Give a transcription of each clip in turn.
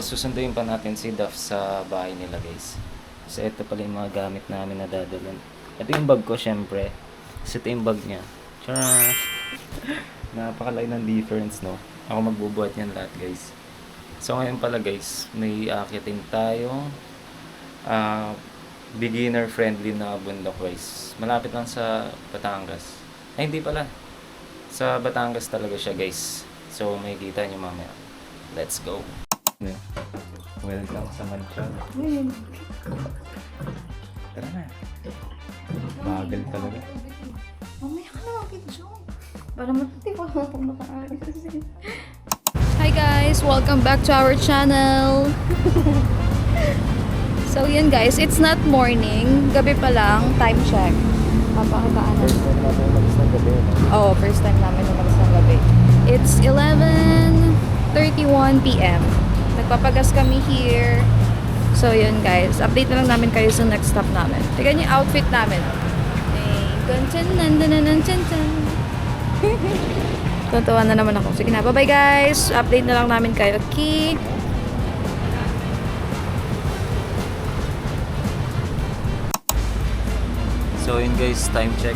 Pero susunduin pa natin si Duff sa bahay nila guys. So ito pala yung mga gamit namin na dadalhin. Ito yung bag ko syempre. So ito yung bag niya. Tara! Napakalaki ng difference no. Ako magbubuhat yan lahat guys. So ngayon pala guys, may akitin tayong ah, beginner friendly na bundok guys. Malapit lang sa Batangas. Ay hindi pala. Sa Batangas talaga siya guys. So may kita niyo mamaya. Let's go. Welcome sa mansion. Tara na. Bagal talaga. Mamaya ka na mag-video. Para matuti ko ako kung makaalis. Hi guys! Welcome back to our channel! so yun guys, it's not morning. Gabi pa lang. Time check. Papakataan na. First time natin umalis ng gabi. Oo, oh, first time namin umalis ng gabi. It's 11.31 p.m. Nagpapagas kami here. So yun guys, update na lang namin kayo sa next stop namin. Tignan yung outfit namin. Tuntuan na naman ako. Sige na, bye-bye guys. Update na lang namin kayo. Okay. So yun guys, time check.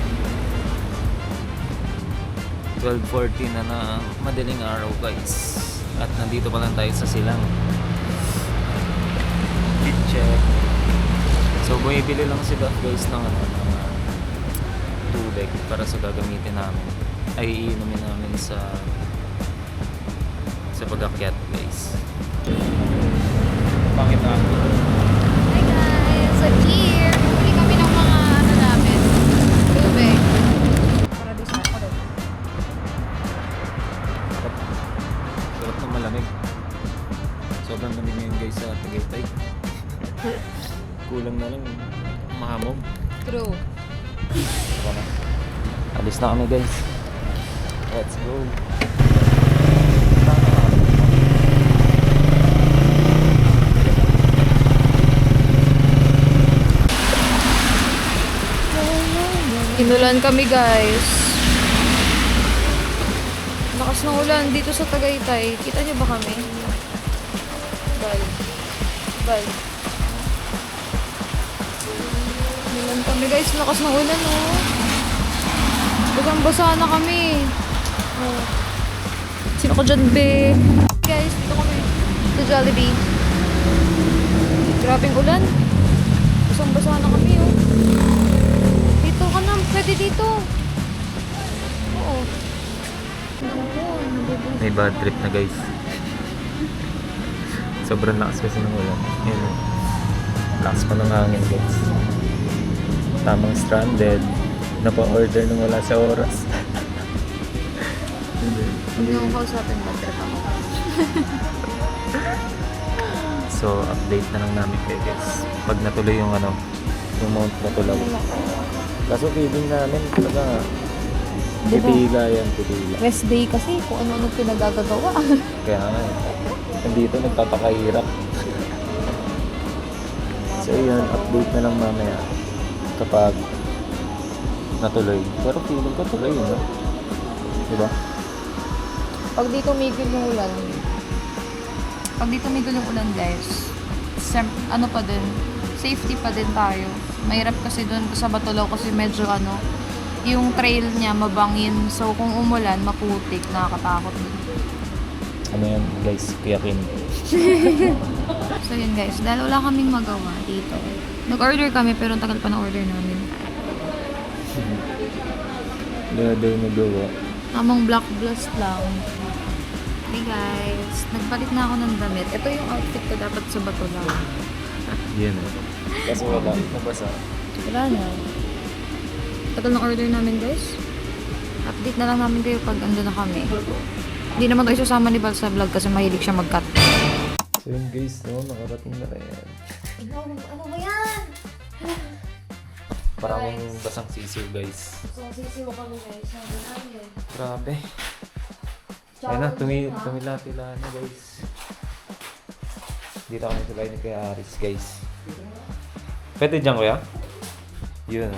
12.40 na na madaling araw guys. At nandito pa lang tayo sa silang. Check. So bumibili lang si Duff guys ng ano, ng ah, tubig para sa gagamitin namin. Ay iinumin namin sa sa pag-akyat guys. Bakit ako? Hi guys! So here, na kami guys. Let's go. Inulan kami guys. Lakas ng ulan dito sa Tagaytay. Kita niyo ba kami? Bal. Bal. Inulan kami guys. Lakas ng ulan oh. Basang basa na kami. Oh. Sino ko dyan be? Guys, dito kami. Sa Jollibee. Grabing ulan. Basang basa na kami oh. Dito ka na. Pwede dito. Oo. May bad trip na guys. Sobrang lakas kasi ng ulan. Yun. oh. Lakas pa ng hangin guys. Tamang stranded. Napa-order nung wala sa oras. Niyo akong kausapin, bad trip ako. So, update na lang namin kayo guys. Pag natuloy yung ano, yung Mount Matulaw. Kaso feeling namin talaga Di ba? titiga yan, titiga. Rest day kasi kung ano-ano pinagagagawa. Kaya nga, eh. nandito nagpapakahirap. so yun, update na lang mamaya kapag natuloy. Pero feeling ko tuloy yun, no? Diba? Pag dito migil yung ulan, pag dito migil yung ulan guys, sem- ano pa din, safety pa din tayo. Mahirap kasi doon sa Batulaw kasi medyo ano, yung trail niya mabangin. So kung umulan, maputik, nakakatakot din. Ano yan, guys? Kiyakin. So yun guys, dahil wala kaming magawa dito. Nag-order kami pero ang tagal pa na order namin. Wala daw nagawa. Tamang black blast lang. Hey guys, nagpalit na ako ng damit. Ito yung outfit ko dapat sa Batulaw. Yan eh. Kaso wala, nabasa. Wala na. Tagal ng order namin guys. Update na lang namin kayo pag ando na kami. Hindi naman tayo sasama ni Val sa vlog kasi mahilig siya mag-cut. So yun guys, no, nakarating na rin. Ano ba yan? Parang basang sisiw guys. So, sisiwa kami guys. Sabi namin. Grabe. Ayun na, tumi tumila-tila na guys. Dito kami sa bahay ni Kuya Aris guys. Pwede dyan kuya? Yun.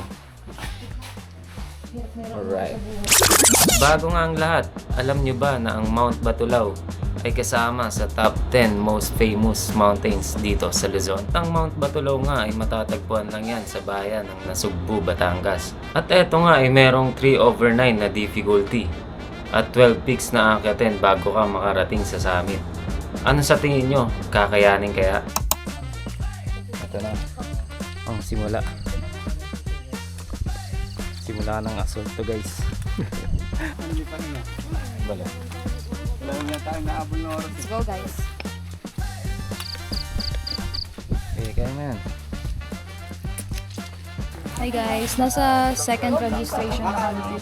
Alright. Bago nga ang lahat, alam nyo ba na ang Mount Batulaw ay kasama sa top 10 most famous mountains dito sa Luzon. Ang Mount Batulaw nga ay matatagpuan lang yan sa bayan ng Nasugbu, Batangas. At eto nga ay merong 3 over 9 na difficulty at 12 peaks na akyatin bago ka makarating sa summit. Ano sa tingin nyo? Kakayanin kaya? Ito na. Ang simula. Simula ng assault to guys. Hindi pa rin ah. Bala. Wala na tayo naabol na oras. Let's go guys. Eh, kaya na yan. Hi guys, nasa second registration na kami.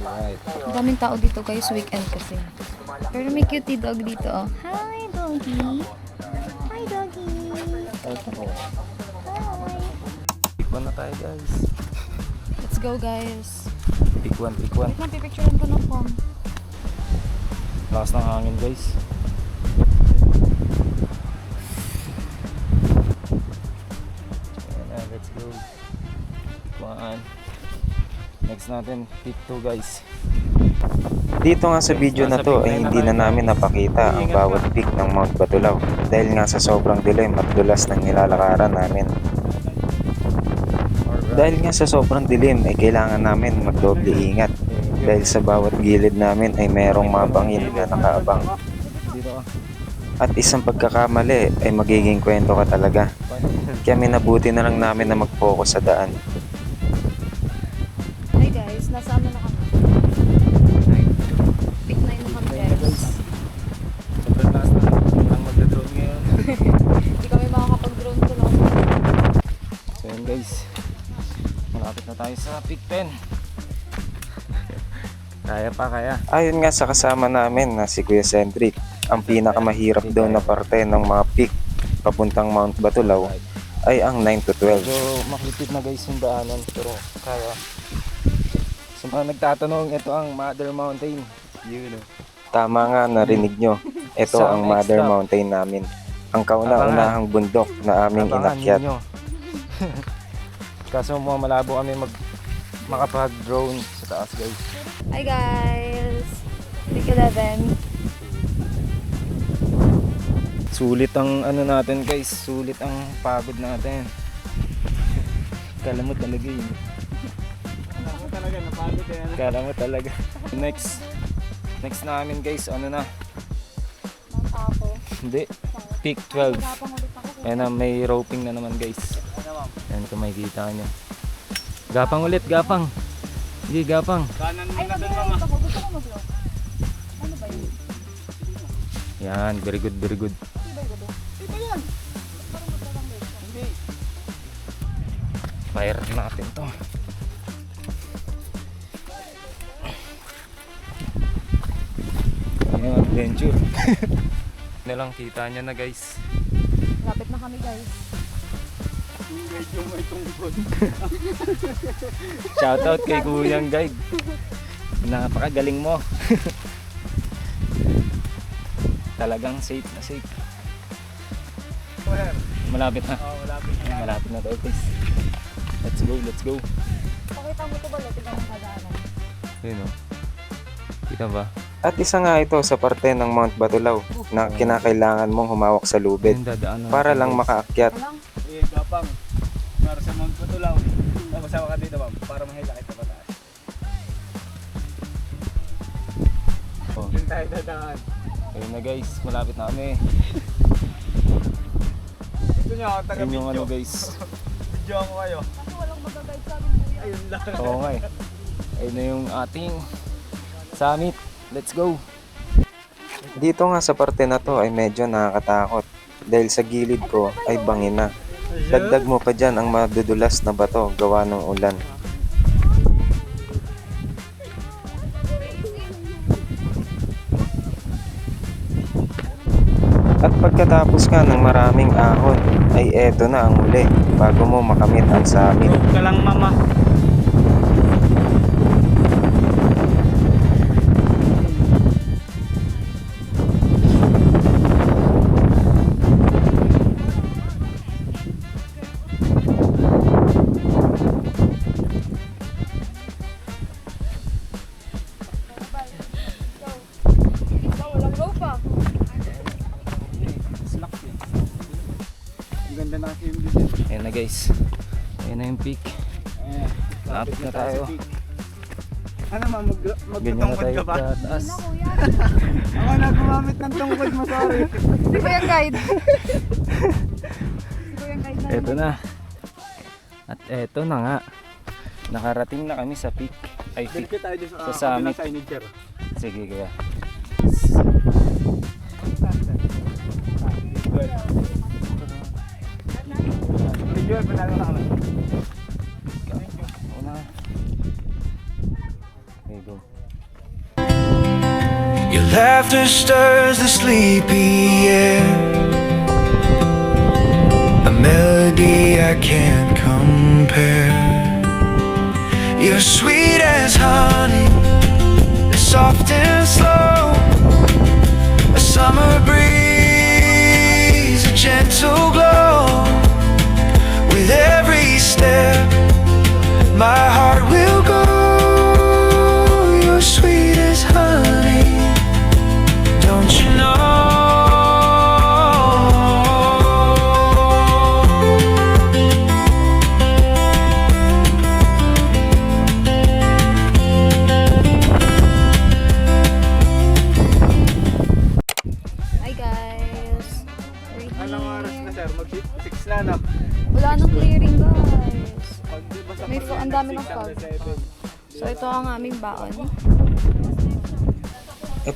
Alright. Ang daming tao dito guys, weekend kasi. Pero may cutie dog dito oh. Hi doggy! Hi doggy! Hi! Pick one na tayo guys. Let's go guys. Pick one, pick one. Wait lang, pipicturean ko ng phone. Lakas ng hangin guys. Ayan na, let's go. One. Next natin, pick two guys. Dito nga sa video na to ay hindi na namin napakita ang bawat peak ng Mount Batulaw dahil nga sa sobrang dilim at dulas ng nilalakaran namin. Dahil nga sa sobrang dilim ay kailangan namin magdoble ingat dahil sa bawat gilid namin ay merong mga bangin na nakaabang. At isang pagkakamali ay magiging kwento ka talaga. Kaya minabuti na lang namin na mag-focus sa daan. Hi guys, nasa ano na kami? Pick 9 na kami guys. Sobrang taas na. Ang magdadrone ngayon. Hindi kami makakapag-drone ko lang. So yun guys. Malapit na tayo sa pick 10. Kaya pa kaya. Ayon nga sa kasama namin na si Kuya Cendric, ang pinakamahirap daw na parte ng mga peak papuntang Mount Batulaw ay ang 9 to 12. Medyo maklipid na guys yung daanan pero kaya. Sa mga nagtatanong, ito ang Mother Mountain. Yun o. Tama nga narinig nyo, ito ang mother stop. mountain namin. Ang kauna-unahang bundok na aming Abangan inakyat. Kaso mo malabo kami mag makapag-drone sa taas guys. Hi guys! Pick 11. Sulit ang ano natin guys, sulit ang pagod natin. Kala mo talaga yun. Ako talaga napagod eh. Kala mo talaga. Next, next namin guys, ano na? Mount Apo. Hindi, peak 12. Tapang ulit ako. Ayan na, may roping na naman guys. Ayan kung makikita nyo. Gapang ulit, gapang. Hindi, gapang. Kanan mo Ay, na doon mag-vlog mama. ako. Gusto ko mag-vlog. Ano ba yun? Yan, very good, very good. Hindi ba yun? Ito yun! Parang. Hindi. Fire natin to. Ayan, adventure. na lang, kita nyo na guys. Lapit na kami guys. Medyo may tungkod. Shoutout kay Kuyang Guide. Napakagaling mo. Talagang safe na safe. Malapit na. Oh, malapit na. Malapit na tayo guys. Let's go, let's go. Pakita mo ito ba? Tingnan mo kadaanan. Yun o. Kita ba? At isa nga ito sa parte ng Mount Batulaw na kinakailangan mong humawak sa lubid para lang makaakyat. Eh, gapang. Para sa Mount Patulaw. Tapos sama ka dito ma'am. Para mahila kita pataas. Oh. Doon tayo dadaan. Ayun na guys, malapit na kami. Ito nyo ako taga Yun yung ano video. guys. Video ako kayo. Kasi walang mag-guide sa amin kuya. Ayun lang. Oo nga eh. Ayun na yung ating summit. Let's go. Dito nga sa parte na to ay medyo nakakatakot dahil sa gilid ko ay bangin na. Dagdag mo pa dyan ang madudulas na bato gawa ng ulan. At pagkatapos ka ng maraming ahon, ay eto na ang uli bago mo makamit ang summit. Huwag ka lang mama. Eh, Lapit na tayo. Ano ma, mag, magtutungkod tayo ka ba? sa taas. Ako na gumamit ng tungkod mo, sorry. Hindi ko yung guide. Hindi ko yung guide na. Eto na. At eto na nga. Nakarating na kami sa peak. Ay, peak. Dito tayo dito Sa sa summit. Sige, kaya. Visual, panalo na kami. Go. Your laughter stirs the sleepy air. A melody I can't compare. You're sweet as honey, soft and slow. A summer breeze, a gentle glow. With every step, my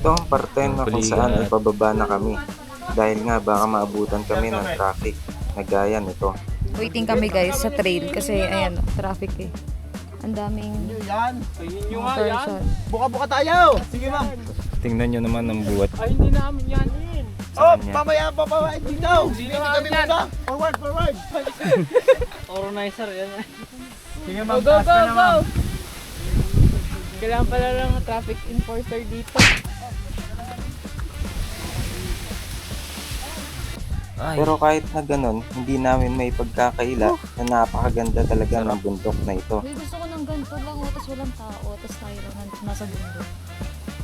Ito ang parte na kung saan ay pababa na kami. Dahil nga baka maabutan kami ng traffic na gaya nito. Waiting kami guys sa trail kasi ayan, traffic eh. Ang daming Yan, tingin nyo nga yan. Buka-buka tayo! Sige, ma'am. Tingnan nyo naman ang buwat Ay, hindi namin yan. sa Oh, kanya. mamaya pa pa dito. Dito kami muna. Forward, forward. Oronizer yan. Sige, ma'am. Go, go, go. Kailangan pala lang ng traffic enforcer dito. Ay, Pero kahit na ganun, hindi namin may pagkakaila na napakaganda talaga ng bundok na ito. Uy, gusto ko ng ganito lang, oh, tapos walang tao, tapos tayo lang nasa bundok.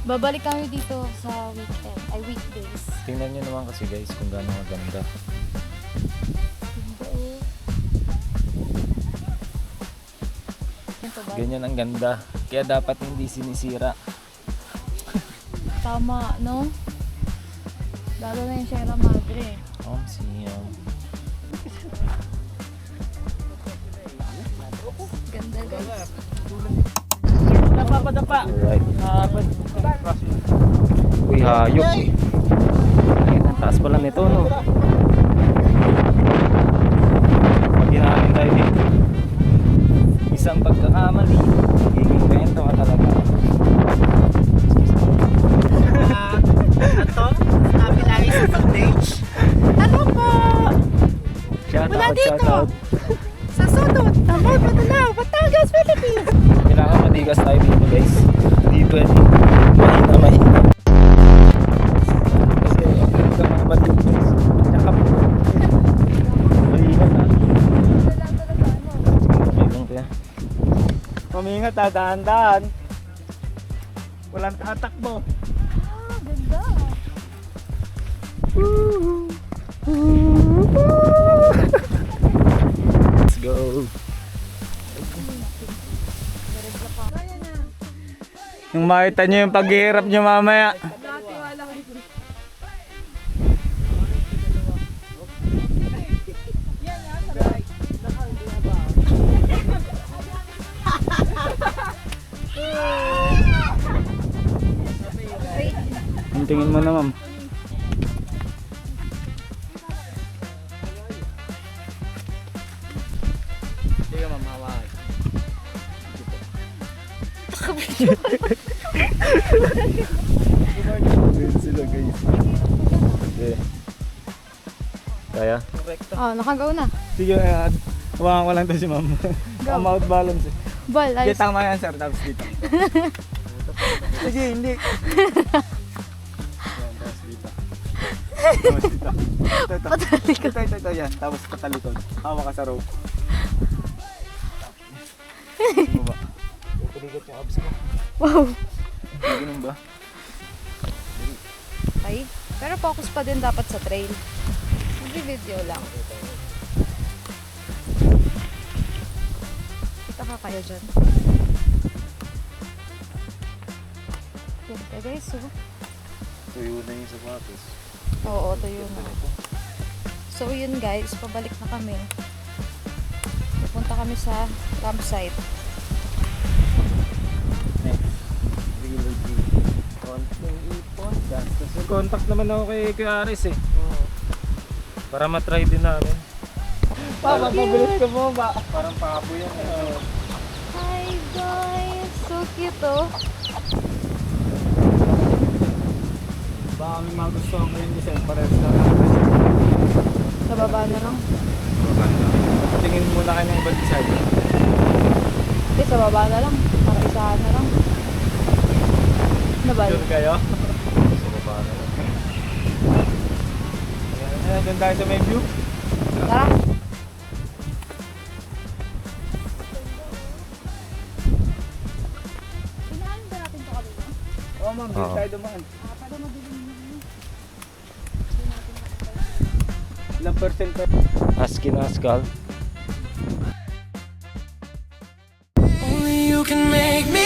Babalik kami dito sa weekend, ay weekdays. tingnan nyo naman kasi guys kung gaano maganda. Oh. Ba? Ganyan ang ganda. Kaya dapat hindi sinisira. Tama, no? Lalo na yung Sierra Madre. Oh, siya. Ganda guys. Napapadapa. Alright. Napapad. Uy, hayop. Ay, ang taas pala nito, no? Pag ginamit tayo dito, isang pagkakamali, magiging kwento ka talaga. Ato, sabi lagi sa footage. Ano po? Shout Wala out, dito. shout out. Sa sunod, Amor Patalaw, Batangas, Philippines. Kailangan matigas tayo dito, guys. Hindi pwede. Mahina, mahina. Kasi, ang ka matigas. Tsaka po. Mahina na. Okay lang, kuya. Pamingat, ha, dahan-dahan. Walang tatakbo. Go. Yung makita nyo yung paghihirap nyo mamaya. Tingin mo na ma'am. Oh, nakagaw na. Sige, uh, hawakan ko lang to si ma'am. I'm out balance eh. Bal, Sige, ayos. tama yan sir, tapos dito. Sige, hindi. Yan, tapos dito. Tapos dito. Ito, ito. Ito, ito, ito, yan. Tapos patalikod. Hawa ka sa rope. Baba. Pupuligot yung abs ko. Wow. Ganun ba? Ay, pero focus pa din dapat sa trail. Hindi video lang. Nakakaya dyan. Ganda guys, oh. Tuyo na yung sapatos. Oo, tuyo na. So yun guys, pabalik na kami. Pupunta kami sa campsite. Konting ipon. Gastos. Contact naman ako kay Kuya Aris eh. Para matry din namin. Pa, mapabilis ka mo ba? Parang pabo yan eh. Hi guys! So cute oh. Baka may magustuhan ko yung design pares na. Sa baba na lang. Tingin muna kayo ng ibang design. Hindi, sa baba na lang. Para isahan na lang. Ba? Doon kayo? Sa baba na lang. Ayan, doon tayo sa may view. Tara! tayo dumaan. Ilang percent pa? Askin Askal. Only you can make me